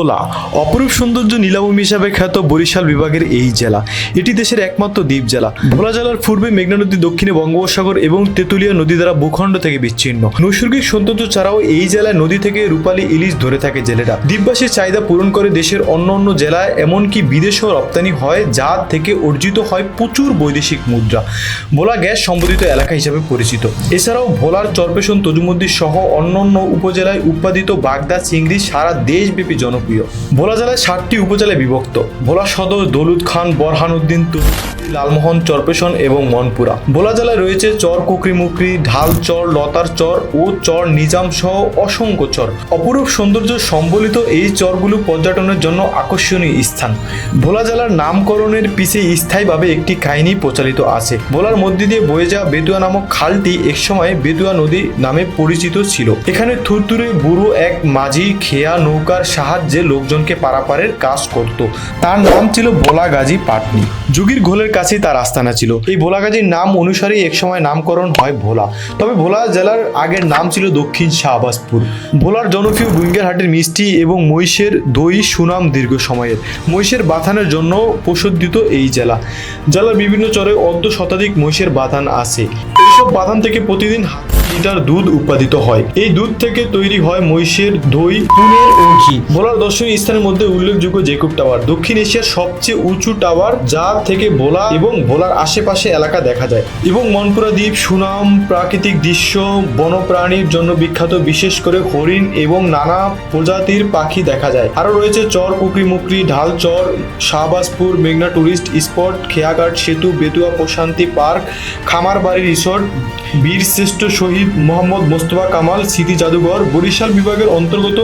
ভোলা অপরূপ সৌন্দর্য নীলাভূমি হিসাবে খ্যাত বরিশাল বিভাগের এই জেলা। এটি দেশের একমাত্র দ্বীপ জেলা। ভোলা জেলার পূর্বে মেঘনা নদী, দক্ষিণে বঙ্গোপসাগর এবং তেঁতুলিয়া নদী দ্বারা ভূখণ্ড থেকে বিচ্ছিন্ন। নৈসর্গিক সৌন্দর্য ছাড়াও এই জেলায় নদী থেকে রূপালী ইলিশ ধরে থাকে জেলেরা। দ্বীপবাসীর চাহিদা পূরণ করে দেশের অন্য অন্য জেলায়, এমনকি বিদেশেও রপ্তানি হয়, যা থেকে অর্জিত হয় প্রচুর বৈদেশিক মুদ্রা। ভোলা গ্যাস সম্বোধিত এলাকা হিসাবে পরিচিত। এছাড়াও ভোলার চরপেশন তজুমদ্দি সহ অন্যান্য উপজেলায় উৎপাদিত বাগদা চিংড়ি সারা দেশব্যাপী জনপ্রিয়। ভোলা জেলায় ষাটটি উপজেলায় বিভক্ত। ভোলা সদর, দৌলুদ খান, বরহানুদ্দিন লালমোহন চরপেশন এবং মনপুরা। ভোলা জেলায় রয়েছে চর কুকরি মুকরি ঢাল চর, লতার চর ও চর নিজাম সহ অসংখ্য চর। অপরূপ সৌন্দর্য সম্বলিত এই চরগুলো পর্যটনের জন্য আকর্ষণীয় স্থান। ভোলা জেলার নামকরণের পিছে স্থায়ীভাবে একটি কাহিনী প্রচালিত আছে। ভোলার মধ্যে দিয়ে বয়ে যাওয়া বেতুয়া নামক খালটি একসময় বেতুয়া নদী নামে পরিচিত ছিল। এখানে থুরথুরে বুড়ো এক মাঝি খেয়া নৌকার সাহায্যে লোকজনকে পারাপারের কাজ করত। তার নাম ছিল ভোলা গাজী পাটনি। যুগির ঘোলের কাছেই তার আস্তানা ছিল। এই ভোলা গাজীর নাম অনুসারেই একসময় নামকরণ হয় ভোলা। তবে ভোলা জেলার আগের নাম ছিল দক্ষিণ শাহবাজপুর। ভোলার জনপ্রিয় গুইঙ্গারহাটের মিষ্টি এবং মহিষের দই সুনাম দীর্ঘ সময়ের। মহিষের বাথানের জন্য প্রসিদ্ধিত এই জেলা। জেলার বিভিন্ন চরে অর্ধ শতাধিক মহিষের বাথান আছে। এইসব বাথান থেকে প্রতিদিন লিটার দুধ উৎপাদিত হয়। এই দুধ থেকে তৈরি হয় মহিষের দই, পুনের ও ঘি ভোলার দর্শনীয় স্থানের মধ্যে উল্লেখযোগ্য জেকুব টাওয়ার। দক্ষিণ এশিয়ার সবচেয়ে উঁচু টাওয়ার, যা থেকে ভোলা এবং ভোলার আশেপাশে এলাকা দেখা যায়। এবং মনপুরা দ্বীপ, সুনাম, প্রাকৃতিক দৃশ্য বন্যপ্রাণীর জন্য বিখ্যাত, বিশেষ করে হরিণ এবং নানা প্রজাতির পাখি দেখা যায়। আরও রয়েছে চর, পুকরি মুকরি, ঢাল চর, শাহবাজপুর, মেঘনা টুরিস্ট স্পট, খেয়াঘাট, সেতু, বেতুয়া প্রশান্তি পার্ক খামার খামারবাড়ি রিসোর্ট, বীরশ্রেষ্ঠ শহীদ মোহাম্মদ মোস্তফা কামাল স্মৃতি জাদুঘর বরিশাল বিভাগের অন্তর্গত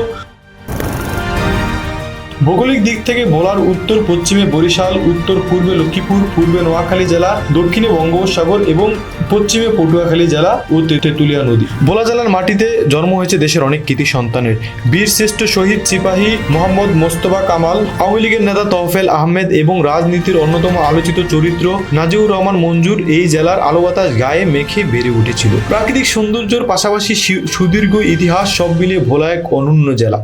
ভৌগোলিক দিক থেকে ভোলার উত্তর, পশ্চিমে বরিশাল, উত্তর পূর্বে লক্ষ্মীপুর, পূর্বে নোয়াখালী জেলা, দক্ষিণে বঙ্গোপসাগর এবং পশ্চিমে পটুয়াখালী জেলা ও তেঁতুলিয়া নদী। ভোলা জেলার মাটিতে জন্ম হয়েছে দেশের অনেক কৃতি সন্তানের। বীর শ্রেষ্ঠ শহীদ সিপাহী মোহাম্মদ মোস্তফা কামাল, আওয়ামী লীগের নেতা তহফেল আহমেদ এবং রাজনীতির অন্যতম আলোচিত চরিত্র নাজিউর রহমান মঞ্জুর এই জেলার আলো বাতাস গায়ে মেখে বেড়ে উঠেছিল। প্রাকৃতিক সৌন্দর্যের পাশাপাশি সুদীর্ঘ ইতিহাস সব মিলিয়ে ভোলা এক অনন্য জেলা।